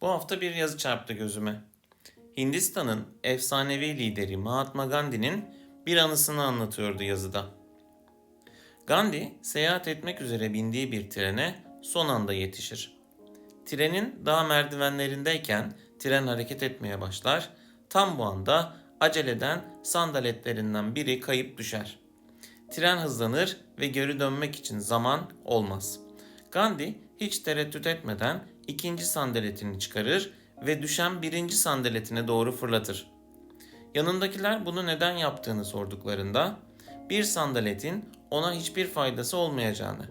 Bu hafta bir yazı çarptı gözüme. Hindistan'ın efsanevi lideri Mahatma Gandhi'nin bir anısını anlatıyordu yazıda. Gandhi seyahat etmek üzere bindiği bir trene son anda yetişir. Trenin dağ merdivenlerindeyken tren hareket etmeye başlar. Tam bu anda aceleden sandaletlerinden biri kayıp düşer. Tren hızlanır ve geri dönmek için zaman olmaz. Gandhi hiç tereddüt etmeden ikinci sandaletini çıkarır ve düşen birinci sandaletine doğru fırlatır. Yanındakiler bunu neden yaptığını sorduklarında bir sandaletin ona hiçbir faydası olmayacağını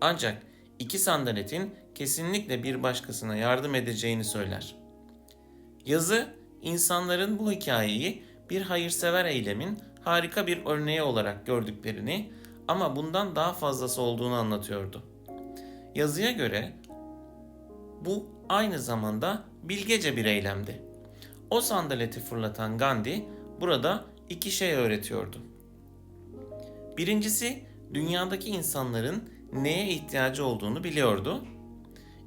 ancak iki sandaletin kesinlikle bir başkasına yardım edeceğini söyler. Yazı insanların bu hikayeyi bir hayırsever eylemin harika bir örneği olarak gördüklerini ama bundan daha fazlası olduğunu anlatıyordu. Yazıya göre bu aynı zamanda bilgece bir eylemdi. O sandaleti fırlatan Gandhi burada iki şey öğretiyordu. Birincisi dünyadaki insanların neye ihtiyacı olduğunu biliyordu.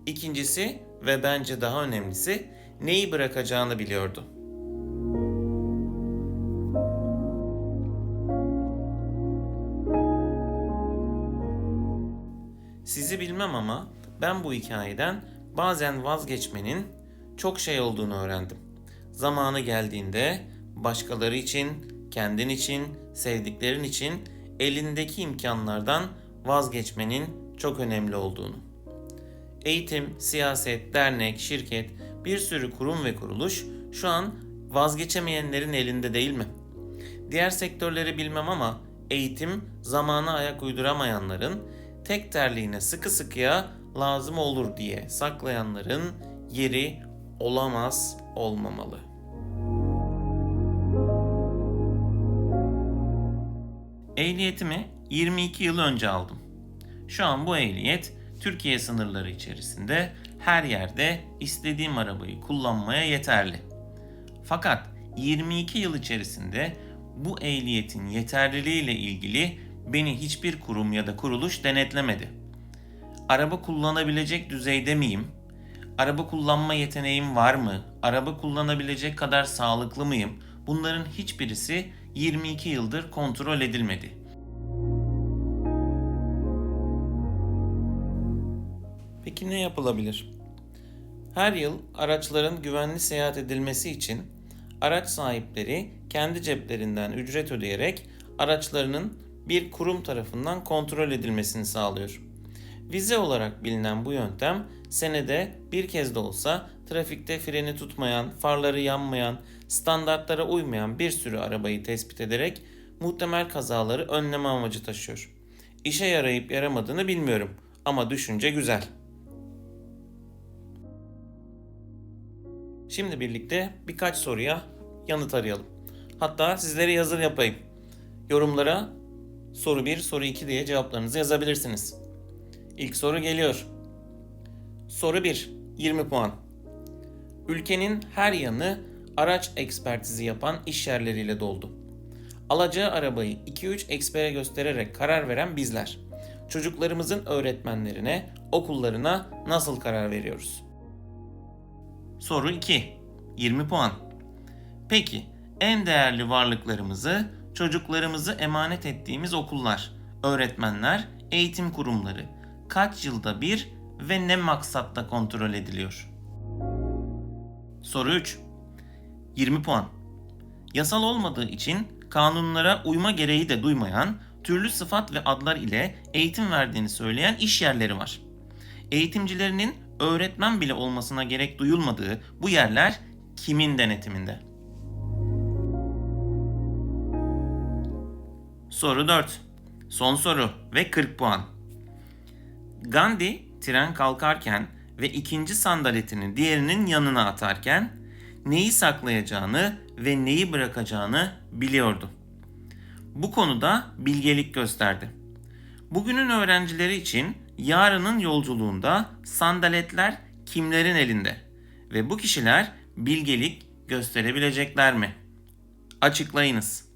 İkincisi ve bence daha önemlisi neyi bırakacağını biliyordu. Sizi bilmem ama ben bu hikayeden bazen vazgeçmenin çok şey olduğunu öğrendim. Zamanı geldiğinde başkaları için, kendin için, sevdiklerin için elindeki imkanlardan vazgeçmenin çok önemli olduğunu. Eğitim, siyaset, dernek, şirket, bir sürü kurum ve kuruluş şu an vazgeçemeyenlerin elinde değil mi? Diğer sektörleri bilmem ama eğitim zamana ayak uyduramayanların tek terliğine sıkı sıkıya lazım olur diye saklayanların yeri olamaz olmamalı. Ehliyetimi 22 yıl önce aldım. Şu an bu ehliyet Türkiye sınırları içerisinde her yerde istediğim arabayı kullanmaya yeterli. Fakat 22 yıl içerisinde bu ehliyetin yeterliliği ile ilgili beni hiçbir kurum ya da kuruluş denetlemedi. Araba kullanabilecek düzeyde miyim? Araba kullanma yeteneğim var mı? Araba kullanabilecek kadar sağlıklı mıyım? Bunların hiçbirisi 22 yıldır kontrol edilmedi. Peki ne yapılabilir? Her yıl araçların güvenli seyahat edilmesi için araç sahipleri kendi ceplerinden ücret ödeyerek araçlarının bir kurum tarafından kontrol edilmesini sağlıyor. Vize olarak bilinen bu yöntem senede bir kez de olsa trafikte freni tutmayan, farları yanmayan, standartlara uymayan bir sürü arabayı tespit ederek muhtemel kazaları önleme amacı taşıyor. İşe yarayıp yaramadığını bilmiyorum ama düşünce güzel. Şimdi birlikte birkaç soruya yanıt arayalım. Hatta sizlere yazır yapayım. Yorumlara soru 1, soru 2 diye cevaplarınızı yazabilirsiniz. İlk soru geliyor. Soru 1, 20 puan. Ülkenin her yanı araç ekspertizi yapan iş yerleriyle doldu. Alacağı arabayı 2-3 ekspere göstererek karar veren bizler. Çocuklarımızın öğretmenlerine, okullarına nasıl karar veriyoruz? Soru 2. 20 puan. Peki en değerli varlıklarımızı çocuklarımızı emanet ettiğimiz okullar, öğretmenler, eğitim kurumları kaç yılda bir ve ne maksatla kontrol ediliyor? Soru 3. 20 puan. Yasal olmadığı için kanunlara uyma gereği de duymayan, türlü sıfat ve adlar ile eğitim verdiğini söyleyen iş yerleri var. Eğitimcilerinin öğretmen bile olmasına gerek duyulmadığı bu yerler kimin denetiminde? Soru 4. Son soru ve 40 puan. Gandhi tren kalkarken ve ikinci sandaletini diğerinin yanına atarken neyi saklayacağını ve neyi bırakacağını biliyordu. Bu konuda bilgelik gösterdi. Bugünün öğrencileri için yarının yolculuğunda sandaletler kimlerin elinde ve bu kişiler bilgelik gösterebilecekler mi? Açıklayınız.